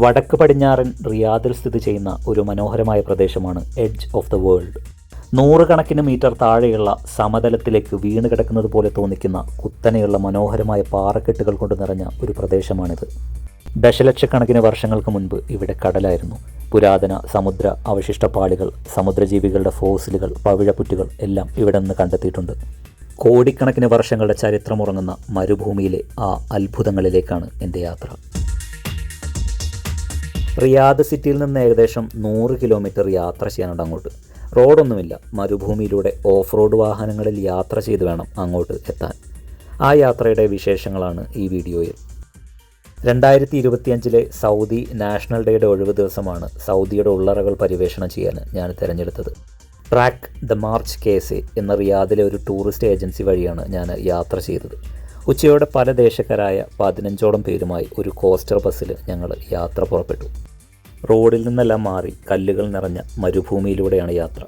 വടക്ക് പടിഞ്ഞാറൻ റിയാദിൽ സ്ഥിതി ചെയ്യുന്ന ഒരു മനോഹരമായ പ്രദേശമാണ് എഡ്ജ് ഓഫ് ദ വേൾഡ്. നൂറുകണക്കിന് മീറ്റർ താഴെയുള്ള സമതലത്തിലേക്ക് വീണ് കിടക്കുന്നത് പോലെ തോന്നിക്കുന്ന കുത്തനെയുള്ള മനോഹരമായ പാറക്കെട്ടുകൾ കൊണ്ട് നിറഞ്ഞ ഒരു പ്രദേശമാണിത്. ദശലക്ഷക്കണക്കിന് വർഷങ്ങൾക്ക് മുൻപ് ഇവിടെ കടലായിരുന്നു. പുരാതന സമുദ്ര അവശിഷ്ടപ്പാളികൾ സമുദ്രജീവികളുടെ ഫോസിലുകൾ പവിഴപ്പുറ്റുകൾ എല്ലാം ഇവിടെ നിന്ന് കണ്ടെത്തിയിട്ടുണ്ട്. കോടിക്കണക്കിന് വർഷങ്ങളുടെ ചരിത്രമുറങ്ങുന്ന മരുഭൂമിയിലെ ആ അത്ഭുതങ്ങളിലേക്കാണ് എന്റെ യാത്ര. റിയാദ് സിറ്റിയിൽ നിന്ന് ഏകദേശം നൂറ് കിലോമീറ്റർ യാത്ര ചെയ്യാനുണ്ട് അങ്ങോട്ട്. റോഡൊന്നുമില്ല. മരുഭൂമിയിലൂടെ ഓഫ് റോഡ് വാഹനങ്ങളിൽ യാത്ര ചെയ്ത് വേണം അങ്ങോട്ട് എത്താൻ. ആ യാത്രയുടെ വിശേഷങ്ങളാണ് ഈ വീഡിയോയിൽ. രണ്ടായിരത്തി ഇരുപത്തിയഞ്ചിലെ സൗദി നാഷണൽ ഡേയുടെ ഒഴിവ് ദിവസമാണ് സൗദിയുടെ ഉള്ളറകൾ പര്യവേഷണം ചെയ്യാൻ ഞാൻ തിരഞ്ഞെടുത്തത്. ട്രാക്ക് ദ മാർച്ച് കേസ് എന്ന റിയാദിലെ ഒരു ടൂറിസ്റ്റ് ഏജൻസി വഴിയാണ് ഞാൻ യാത്ര ചെയ്തത്. ഉച്ചയോടെ പല ദേശക്കാരായ പതിനഞ്ചോളം പേരുമായി ഒരു കോസ്റ്റർ ബസ്സിൽ ഞങ്ങൾ യാത്ര പുറപ്പെട്ടു. റോഡിൽ നിന്നെല്ലാം മാറി കല്ലുകൾ നിറഞ്ഞ മരുഭൂമിയിലൂടെയാണ് യാത്ര.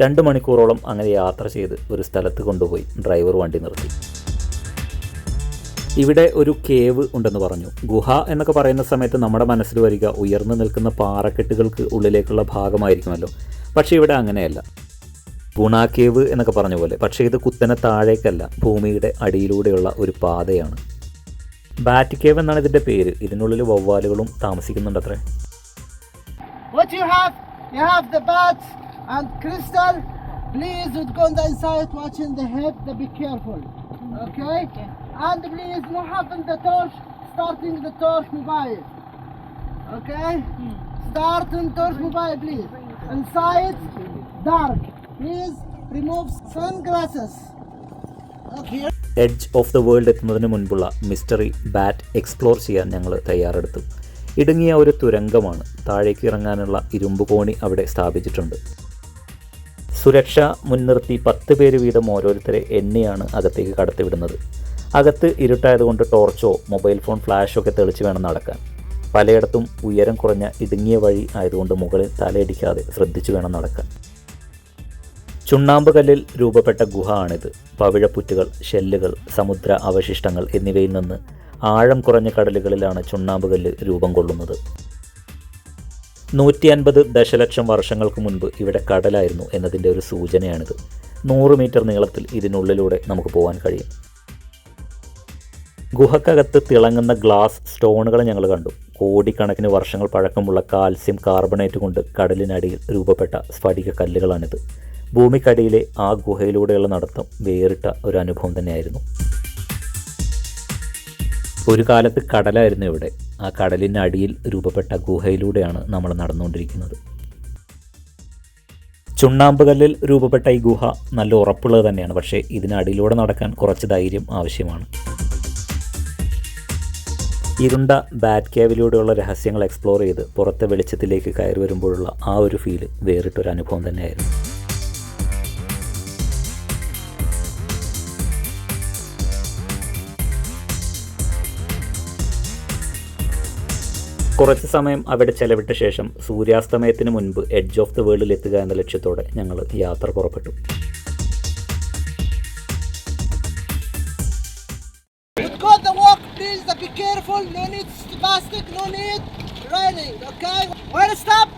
രണ്ട് മണിക്കൂറോളം അങ്ങനെ യാത്ര ചെയ്ത് ഒരു സ്ഥലത്ത് കൊണ്ടുപോയി ഡ്രൈവർ വണ്ടി നിർത്തി. ഇവിടെ ഒരു കേവ് ഉണ്ടെന്ന് പറഞ്ഞു. ഗുഹ എന്നൊക്കെ പറയുന്ന സമയത്ത് നമ്മുടെ മനസ്സിൽ വരിക ഉയർന്നു നിൽക്കുന്ന പാറക്കെട്ടുകൾക്ക് ഉള്ളിലേക്കുള്ള ഭാഗമായിരിക്കുമല്ലോ. പക്ഷേ ഇവിടെ അങ്ങനെയല്ല. ഗുണാക്കേവ് എന്നൊക്കെ പറഞ്ഞ പോലെ. പക്ഷേ ഇത് കുത്തനെ താഴേക്കല്ല. ഭൂമിയുടെ അടിയിലൂടെയുള്ള ഒരു പാതയാണ്. ബാറ്റ് കേവ് എന്നാണ് ഇതിന്റെ പേര്. ഇതിനുള്ളിൽ വവ്വാലുകളും താമസിക്കുന്നുണ്ട് അത്ര Okay. Start and hmm. torch mobile, please. Inside, dark. Please remove sunglasses. Edge of the world എത്തുന്നതിന് മുൻപുള്ള മിസ്റ്ററി ബാറ്റ് എക്സ്പ്ലോർ ചെയ്യാൻ ഞങ്ങൾ തയ്യാറെടുത്തു. ഇടുങ്ങിയ ഒരു തുരങ്കമാണ് താഴേക്ക് ഇറങ്ങാനുള്ള ഇരുമ്പ് കോണി അവിടെ സ്ഥാപിച്ചിട്ടുണ്ട്. സുരക്ഷ മുൻനിർത്തി പത്ത് പേര് വീതം ഓരോരുത്തരെ എണ്ണിയാണ് അകത്തേക്ക് കടത്തിവിടുന്നത്. അകത്ത് ഇരുട്ടായതുകൊണ്ട് ടോർച്ചോ മൊബൈൽ ഫോൺ ഫ്ലാഷോ ഒക്കെ തെളിച്ച് വേണം നടക്കാൻ. പലയിടത്തും ഉയരം കുറഞ്ഞ ഇടുങ്ങിയ വഴി ആയതുകൊണ്ട് മുകളിൽ തലയിടിക്കാതെ ശ്രദ്ധിച്ചു വേണം നടക്കാൻ. ചുണ്ണാമ്പ് കല്ലിൽ രൂപപ്പെട്ട ഗുഹ ആണിത് പവിഴപ്പുറ്റുകൾ ഷെല്ലുകൾ സമുദ്ര അവശിഷ്ടങ്ങൾ എന്നിവയിൽ നിന്ന് ആഴം കുറഞ്ഞ കടലുകളിലാണ് ചുണ്ണാമ്പ് കല്ല് രൂപം കൊള്ളുന്നത്. നൂറ്റി അൻപത് ദശലക്ഷം വർഷങ്ങൾക്ക് മുൻപ് ഇവിടെ കടലായിരുന്നു എന്നതിന്റെ ഒരു സൂചനയാണിത്. നൂറ് മീറ്റർ നീളത്തിൽ ഇതിനുള്ളിലൂടെ നമുക്ക് പോകാൻ കഴിയും. ഗുഹക്കകത്ത് തിളങ്ങുന്ന ഗ്ലാസ് സ്റ്റോണുകൾ ഞങ്ങൾ കണ്ടു. കോടിക്കണക്കിന് വർഷങ്ങൾ പഴക്കമുള്ള കാൽസ്യം കാർബണേറ്റ് കൊണ്ട് കടലിനടിയിൽ രൂപപ്പെട്ട സ്ഫടിക കല്ലുകളാണിത്. ഭൂമിക്കടിയിലെ ആ ഗുഹയിലൂടെയുള്ള നടത്തം വേറിട്ട ഒരു അനുഭവം തന്നെയായിരുന്നു. ഒരു കാലത്ത് കടലായിരുന്നു ഇവിടെ. ആ കടലിന്റെ അടിയിൽ രൂപപ്പെട്ട ഗുഹയിലൂടെയാണ് നമ്മൾ നടന്നുകൊണ്ടിരിക്കുന്നത്. ചുണ്ണാമ്പുകല്ലിൽ രൂപപ്പെട്ട ഈ ഗുഹ നല്ല ഉറപ്പുള്ളത് തന്നെയാണ്. പക്ഷേ ഇതിനടിയിലൂടെ നടക്കാൻ കുറച്ച് ധൈര്യം ആവശ്യമാണ്. ഇരുണ്ട ബാറ്റ് കേവിലൂടെയുള്ള രഹസ്യങ്ങൾ എക്സ്പ്ലോർ ചെയ്ത് പുറത്തെ വെളിച്ചത്തിലേക്ക് കയറി വരുമ്പോഴുള്ള ആ ഒരു ഫീൽ വേറിട്ടൊരു അനുഭവം തന്നെയായിരുന്നു. കുറച്ച് സമയം അവിടെ ചെലവിട്ട ശേഷം സൂര്യാസ്തമയത്തിന് മുൻപ് എഡ്ജ് ഓഫ് ദ വേൾഡിൽ എത്തുക എന്ന ലക്ഷ്യത്തോടെ ഞങ്ങൾ യാത്ര പുറപ്പെട്ടു Would the walk, please. Be careful. No need plastic. No. Okay. Where stop?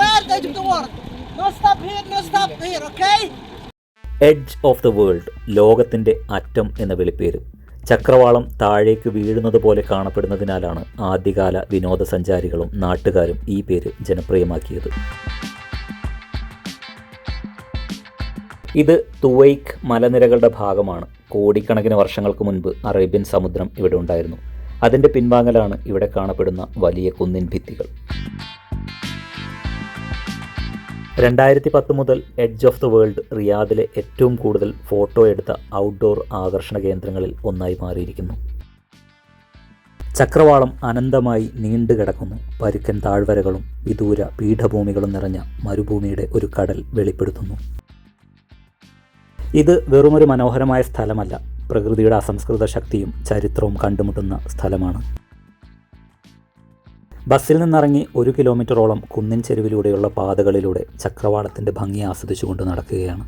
Where? The edge of the world. No stop here. No stop here. Okay. Edge of the world ലോകത്തിന്റെ അറ്റം എന്ന വിളിപ്പേര്. ചക്രവാളം താഴേക്ക് വീഴുന്നത് പോലെ കാണപ്പെടുന്നതിനാലാണ് ആദ്യകാല വിനോദസഞ്ചാരികളും നാട്ടുകാരും ഈ പേര് ജനപ്രിയമാക്കിയത്. ഇത് തുവൈക്ക് മലനിരകളുടെ ഭാഗമാണ്. കോടിക്കണക്കിന് വർഷങ്ങൾക്ക് മുൻപ് അറേബ്യൻ സമുദ്രം ഇവിടെ ഉണ്ടായിരുന്നു. അതിന്റെ പിൻവാങ്ങലാണ് ഇവിടെ കാണപ്പെടുന്ന വലിയ കുന്നിൻ ഭിത്തികൾ. രണ്ടായിരത്തി പത്ത് മുതൽ എഡ്ജ് ഓഫ് ദ വേൾഡ് റിയാദിലെ ഏറ്റവും കൂടുതൽ ഫോട്ടോ എടുത്ത ഔട്ട്ഡോർ ആകർഷണ കേന്ദ്രങ്ങളിൽ ഒന്നായി മാറിയിരിക്കുന്നു. ചക്രവാളം അനന്തമായി നീണ്ടു കിടക്കുന്നു. പരുക്കൻ താഴ്വരകളും വിദൂര പീഠഭൂമികളും നിറഞ്ഞ മരുഭൂമിയുടെ ഒരു കടൽ വെളിപ്പെടുത്തുന്നു. ഇത് വെറുമൊരു മനോഹരമായ സ്ഥലമല്ല. പ്രകൃതിയുടെ അസംസ്കൃത ശക്തിയും ചരിത്രവും കണ്ടുമുട്ടുന്ന സ്ഥലമാണ്. ബസ്സിൽ നിന്നിറങ്ങി ഒരു കിലോമീറ്ററോളം കുന്നിൻ ചെരുവിലൂടെയുള്ള പാതകളിലൂടെ ചക്രവാളത്തിന്റെ ഭംഗി ആസ്വദിച്ചുകൊണ്ട് നടക്കുകയാണ്.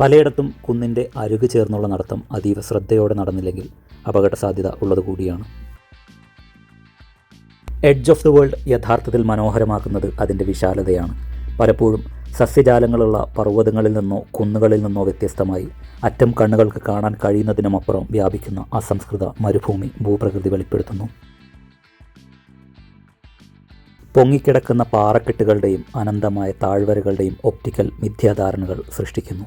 പലയിടത്തും കുന്നിന്റെ അരുകു ചേർന്നുള്ള നടത്തം അതീവ ശ്രദ്ധയോടെ നടന്നില്ലെങ്കിൽ അപകട സാധ്യത ഉള്ളത് കൂടിയാണ് എഡ്ജ് ഓഫ് ദി വേൾഡ് യഥാർത്ഥത്തിൽ മനോഹരമാക്കുന്നത് അതിന്റെ വിശാലതയാണ്. പലപ്പോഴും സസ്യജാലങ്ങളുള്ള പർവതങ്ങളിൽ നിന്നോ കുന്നുകളിൽ നിന്നോ വ്യത്യസ്തമായി അറ്റം കണ്ണുകൾക്ക് കാണാൻ കഴിയുന്നതിനുമപ്പുറം വ്യാപിക്കുന്ന അസംസ്കൃത മരുഭൂമി ഭൂപ്രകൃതി വെളിപ്പെടുത്തുന്നു. പൊങ്ങിക്കിടക്കുന്ന പാറക്കെട്ടുകളുടെയും അനന്തമായ താഴ്വരകളുടെയും ഒപ്റ്റിക്കൽ മിഥ്യാധാരണകൾ സൃഷ്ടിക്കുന്നു.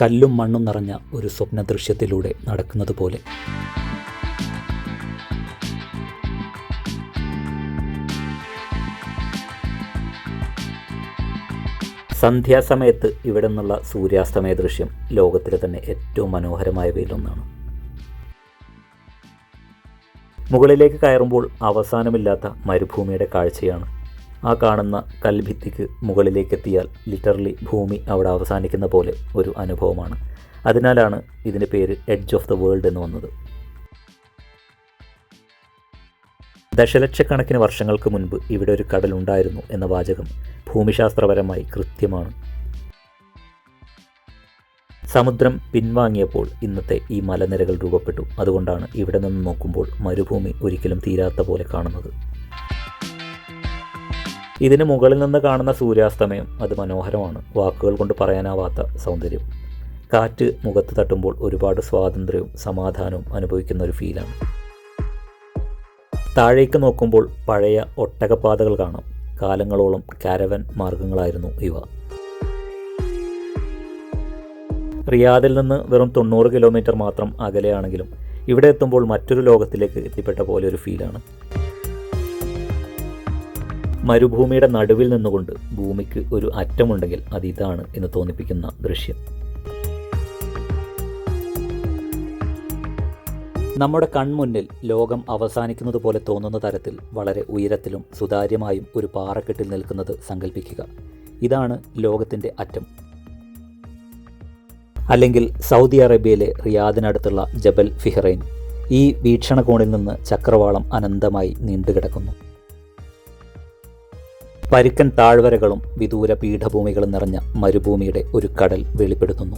കല്ലും മണ്ണും നിറഞ്ഞ ഒരു സ്വപ്ന ദൃശ്യത്തിലൂടെ നടക്കുന്നത് പോലെ സന്ധ്യാസമയത്ത് ഇവിടെ നിന്നുള്ള സൂര്യാസ്തമയ ദൃശ്യം ലോകത്തിലെ തന്നെ ഏറ്റവും മനോഹരമായ മനോഹരമായവയിലൊന്നാണ് മുകളിലേക്ക് കയറുമ്പോൾ അവസാനമില്ലാത്ത മരുഭൂമിയുടെ കാഴ്ചയാണ്. ആ കാണുന്ന കൽഭിത്തിക്ക് മുകളിലേക്കെത്തിയാൽ ലിറ്ററലി ഭൂമി അവിടെ അവസാനിക്കുന്ന പോലെ ഒരു അനുഭവമാണ്. അതിനാലാണ് ഇതിന്റെ പേര് എഡ്ജ് ഓഫ് ദ വേൾഡ് എന്ന് വന്നത്. ദശലക്ഷക്കണക്കിന് വർഷങ്ങൾക്ക് മുൻപ് ഇവിടെ ഒരു കടലുണ്ടായിരുന്നു എന്ന വാചകം ഭൂമിശാസ്ത്രപരമായി കൃത്യമാണ്. സമുദ്രം പിൻവാങ്ങിയപ്പോൾ ഇന്നത്തെ ഈ മലനിരകൾ രൂപപ്പെട്ടു. അതുകൊണ്ടാണ് ഇവിടെ നിന്ന് നോക്കുമ്പോൾ മരുഭൂമി ഒരിക്കലും തീരാത്ത പോലെ കാണുന്നത്. ഇതിന് മുകളിൽ നിന്ന് കാണുന്ന സൂര്യാസ്തമയം അത് മനോഹരമാണ്. വാക്കുകൾ കൊണ്ട് പറയാനാവാത്ത സൗന്ദര്യം. കാറ്റ് മുഖത്ത് തട്ടുമ്പോൾ ഒരുപാട് സ്വാതന്ത്ര്യവും സമാധാനവും അനുഭവിക്കുന്ന ഒരു ഫീലാണ്. താഴേക്ക് നോക്കുമ്പോൾ പഴയ ഒട്ടകപ്പാതകൾ കാണാം. കാലങ്ങളോളം കാരവൻ മാർഗങ്ങളായിരുന്നു ഇവ. റിയാദിൽ നിന്ന് വെറും തൊണ്ണൂറ് കിലോമീറ്റർ മാത്രം അകലെയാണെങ്കിലും ഇവിടെ എത്തുമ്പോൾ മറ്റൊരു ലോകത്തിലേക്ക് എത്തിപ്പെട്ട പോലെ ഒരു ഫീലാണ്. മരുഭൂമിയുടെ നടുവിൽ നിന്നുകൊണ്ട് ഭൂമിക്ക് ഒരു അറ്റമുണ്ടെങ്കിൽ അത് ഇതാണ് എന്ന് തോന്നിപ്പിക്കുന്ന ദൃശ്യം. നമ്മുടെ കൺമുന്നിൽ ലോകം അവസാനിക്കുന്നത് പോലെ തോന്നുന്ന തരത്തിൽ വളരെ ഉയരത്തിലും സുതാര്യമായും ഒരു പാറക്കെട്ടിൽ നിൽക്കുന്നത് സങ്കല്പിക്കുക ഇതാണ് ലോകത്തിന്റെ അറ്റം. അല്ലെങ്കിൽ സൗദി അറേബ്യയിലെ റിയാദിനടുത്തുള്ള ജബൽ ഫിഹറൈൻ ഈ വീക്ഷണകോണിൽ നിന്ന് ചക്രവാളം അനന്തമായി നീണ്ടുകിടക്കുന്നു. പരുക്കൻ താഴ്വരകളും വിദൂര പീഠഭൂമികളും നിറഞ്ഞ മരുഭൂമിയുടെ ഒരു കടൽ വെളിപ്പെടുത്തുന്നു.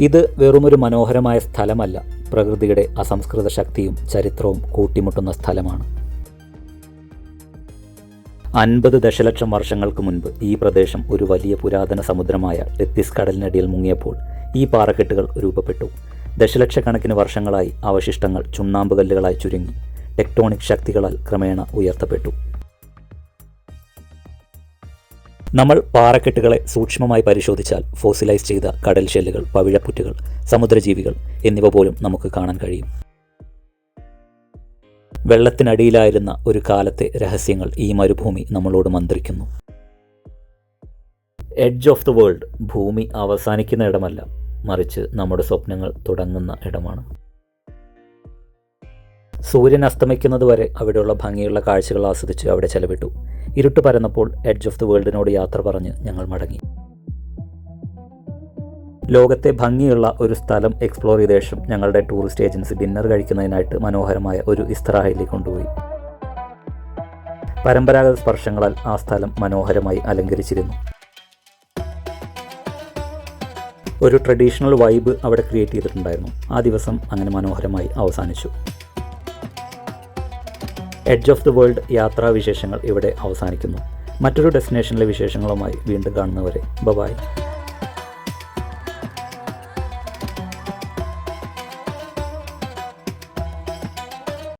ഇത് വെറുമൊരു മനോഹരമായ സ്ഥലമല്ല പ്രകൃതിയുടെ അസംസ്കൃത ശക്തിയും ചരിത്രവും കൂട്ടിമുട്ടുന്ന സ്ഥലമാണ്. അൻപത് ദശലക്ഷം വർഷങ്ങൾക്ക് മുൻപ് ഈ പ്രദേശം ഒരു വലിയ പുരാതന സമുദ്രമായ ടെത്തിസ് കടലിനടിയിൽ മുങ്ങിയപ്പോൾ ഈ പാറക്കെട്ടുകൾ രൂപപ്പെട്ടു. ദശലക്ഷക്കണക്കിന് വർഷങ്ങളായി അവശിഷ്ടങ്ങൾ ചുണ്ണാമ്പുകല്ലുകളായി ചുരുങ്ങി ടെക്ടോണിക് ശക്തികളാൽ ക്രമേണ ഉയർത്തപ്പെട്ടു. നമ്മൾ പാറക്കെട്ടുകളെ സൂക്ഷ്മമായി പരിശോധിച്ചാൽ ഫോസിലൈസ് ചെയ്ത കടൽ ഷെല്ലുകൾ പവിഴപ്പുറ്റുകൾ സമുദ്രജീവികൾ എന്നിവ പോലും നമുക്ക് കാണാൻ കഴിയും. വെള്ളത്തിനടിയിലായിരുന്ന ഒരു കാലത്തെ രഹസ്യങ്ങൾ ഈ മരുഭൂമി നമ്മളോട് മന്ത്രിക്കുന്നു. എഡ്ജ് ഓഫ് ദ വേൾഡ് ഭൂമി അവസാനിക്കുന്ന ഇടമല്ല മറിച്ച് നമ്മുടെ സ്വപ്നങ്ങൾ തുടങ്ങുന്ന ഇടമാണ്. സൂര്യൻ അസ്തമിക്കുന്നത് വരെ അവിടെയുള്ള ഭംഗിയുള്ള കാഴ്ചകൾ ആസ്വദിച്ച് അവിടെ ചെലവിട്ടു. ഇരുട്ട് പരന്നപ്പോൾ എഡ്ജ് ഓഫ് ദി വേൾഡിനോട് യാത്ര പറഞ്ഞ് ഞങ്ങൾ മടങ്ങി. ലോകത്തെ ഭംഗിയുള്ള ഒരു സ്ഥലം എക്സ്പ്ലോർ ചെയ്ത ശേഷം ഞങ്ങളുടെ ടൂറിസ്റ്റ് ഏജൻസി ഡിന്നർ കഴിക്കുന്നതിനായിട്ട് മനോഹരമായ ഒരു ഇസ്തറാഹയിലേക്ക് കൊണ്ടുപോയി. പരമ്പരാഗത സ്പർശങ്ങളാൽ ആ സ്ഥലം മനോഹരമായി അലങ്കരിച്ചിരുന്നു. ഒരു ട്രഡീഷണൽ വൈബ് അവിടെ ക്രിയേറ്റ് ചെയ്തിട്ടുണ്ടായിരുന്നു. ആ ദിവസം അങ്ങനെ മനോഹരമായി അവസാനിച്ചു. എഡ്ജ് ഓഫ് ദി വേൾഡ് യാത്രാ വിശേഷങ്ങൾ ഇവിടെ അവസാനിക്കുന്നു. മറ്റൊരു ഡെസ്റ്റിനേഷനിലെ വിശേഷങ്ങളുമായി വീണ്ടും കാണുന്നവരെ. ബബായ്